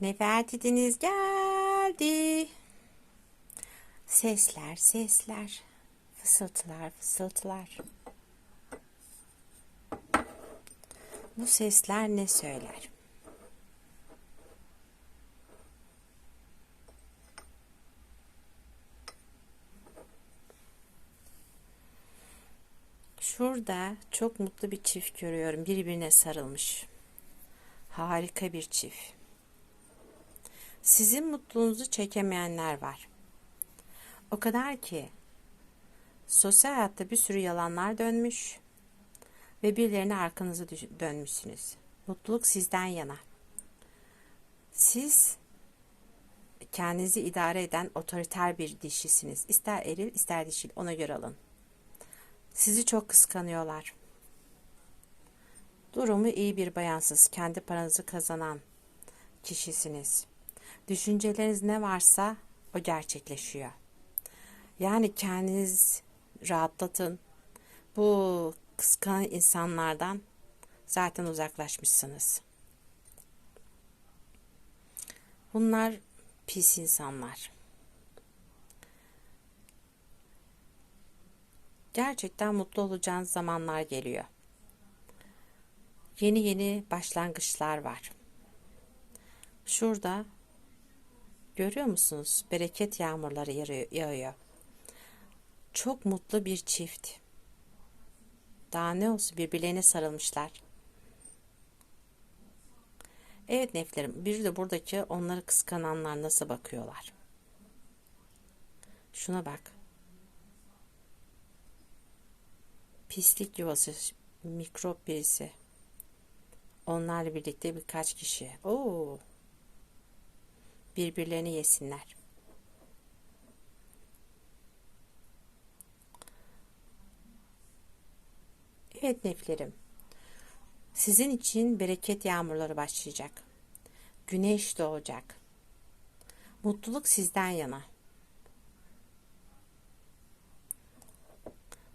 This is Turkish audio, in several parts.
Nefertiti'niz geldi. Sesler, sesler. Fısıltılar, fısıltılar. Bu sesler ne söyler? Şurada çok mutlu bir çift görüyorum. Birbirine sarılmış. Harika bir çift. Sizin mutluluğunuzu çekemeyenler var. O kadar ki sosyal hayatta bir sürü yalanlar dönmüş ve birilerine arkanızı dönmüşsünüz. Mutluluk sizden yana. Siz kendinizi idare eden otoriter bir dişisiniz. İster eril ister dişil ona göre alın. Sizi çok kıskanıyorlar. Durumu iyi bir bayansız, kendi paranızı kazanan kişisiniz. Düşünceleriniz ne varsa o gerçekleşiyor. Yani kendiniz rahatlatın. Bu kıskanan insanlardan zaten uzaklaşmışsınız. Bunlar pis insanlar. Gerçekten mutlu olacağınız zamanlar geliyor. Yeni yeni başlangıçlar var. Şurada görüyor musunuz? Bereket yağmurları yağıyor. Çok mutlu bir çift. Daha ne olsun birbirlerine sarılmışlar. Evet neflerim bir de buradaki onları kıskananlar nasıl bakıyorlar. Şuna bak. Pislik yuvası mikrop birisi. Onlarla birlikte birkaç kişi. Oo. Birbirlerini yesinler. Evet neflerim. Sizin için bereket yağmurları başlayacak. Güneş doğacak. Mutluluk sizden yana.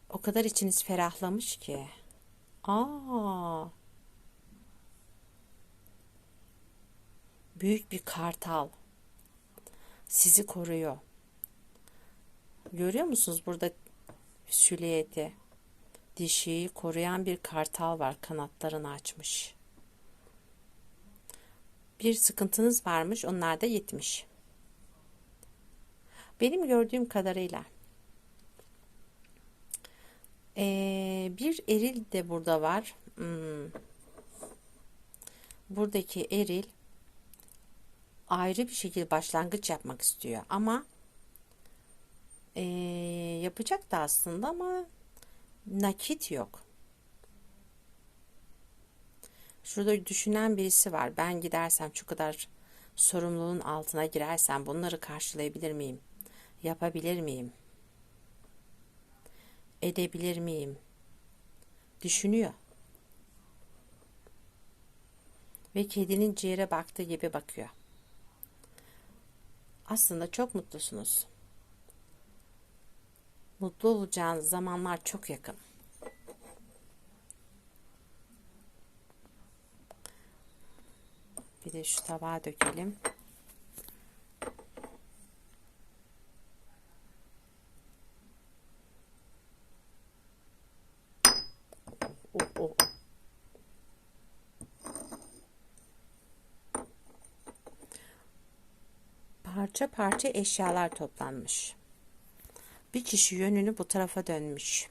O kadar içiniz ferahlamış ki. Aa. Büyük bir kartal sizi koruyor. Görüyor musunuz burada süliyeti? Dişiyi koruyan bir kartal var kanatlarını açmış. Bir sıkıntınız varmış onlar da yetmiş. Benim gördüğüm kadarıyla bir eril de burada var. Hmm. Buradaki eril ayrı bir şekilde başlangıç yapmak istiyor ama ee, yapacak da aslında ama nakit yok. Şurada düşünen birisi var. Ben gidersem şu kadar sorumluluğun altına girersem bunları karşılayabilir miyim? Yapabilir miyim? Edebilir miyim? Düşünüyor. Ve kedinin ciğere baktığı gibi bakıyor. Aslında çok mutlusunuz. Mutlu olacağınız zamanlar çok yakın. Bir de şu tabağa dökelim. Parça parça eşyalar toplanmış. Bir kişi yönünü bu tarafa dönmüş.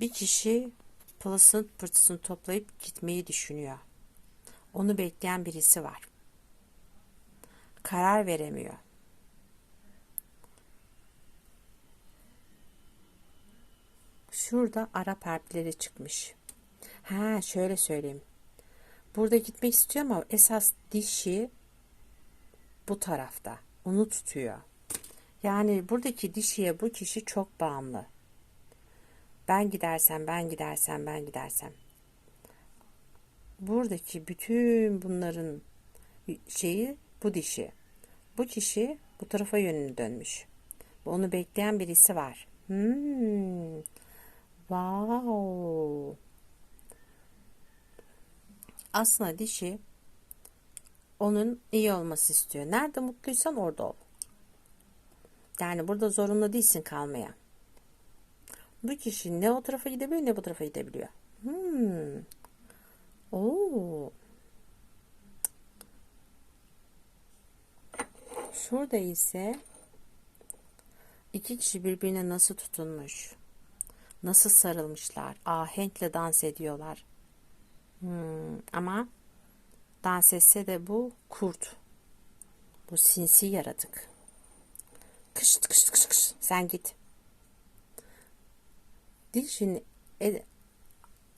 Bir kişi pılısını pırtısını toplayıp gitmeyi düşünüyor. Onu bekleyen birisi var. Karar veremiyor. Şurada Arap harfleri çıkmış. Ha şöyle söyleyeyim. Burada gitmek istiyor ama esas dişi bu tarafta. Onu tutuyor. Yani buradaki dişiye bu kişi çok bağımlı. Ben gidersem, ben gidersem, ben gidersem. Buradaki bütün bunların şeyi bu dişi. Bu kişi bu tarafa yönünü dönmüş. Onu bekleyen birisi var. Hmm. Wow. Aslında dişi onun iyi olması istiyor. Nerede mutluysan orada ol. Yani burada zorunlu değilsin kalmaya. Bu kişi ne o tarafa gidebiliyor ne bu tarafa gidebiliyor. Hmm. Oo. Şurada ise iki kişi birbirine nasıl tutunmuş, nasıl sarılmışlar, ahenkle dans ediyorlar. Hmm, ama dans etse de bu kurt, bu sinsi yaratık. Kış kış kış kış sen git. Dişin e,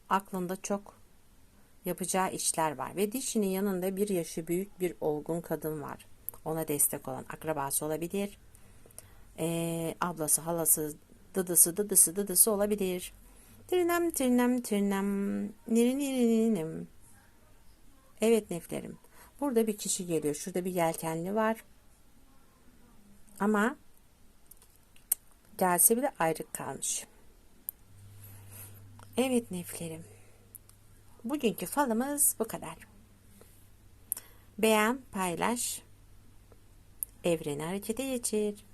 aklında çok yapacağı işler var ve dişinin yanında bir yaşı büyük bir olgun kadın var. Ona destek olan akrabası olabilir. Ee, ablası, halası, dıdısı, dıdısı, dıdısı olabilir. Tirnem, tirnem, tirnem, niri, niri. Evet neflerim. Burada bir kişi geliyor. Şurada bir yelkenli var. Ama gelse bile ayrık kalmış. Evet neflerim. Bugünkü falımız bu kadar. Beğen, paylaş, evreni harekete geçir.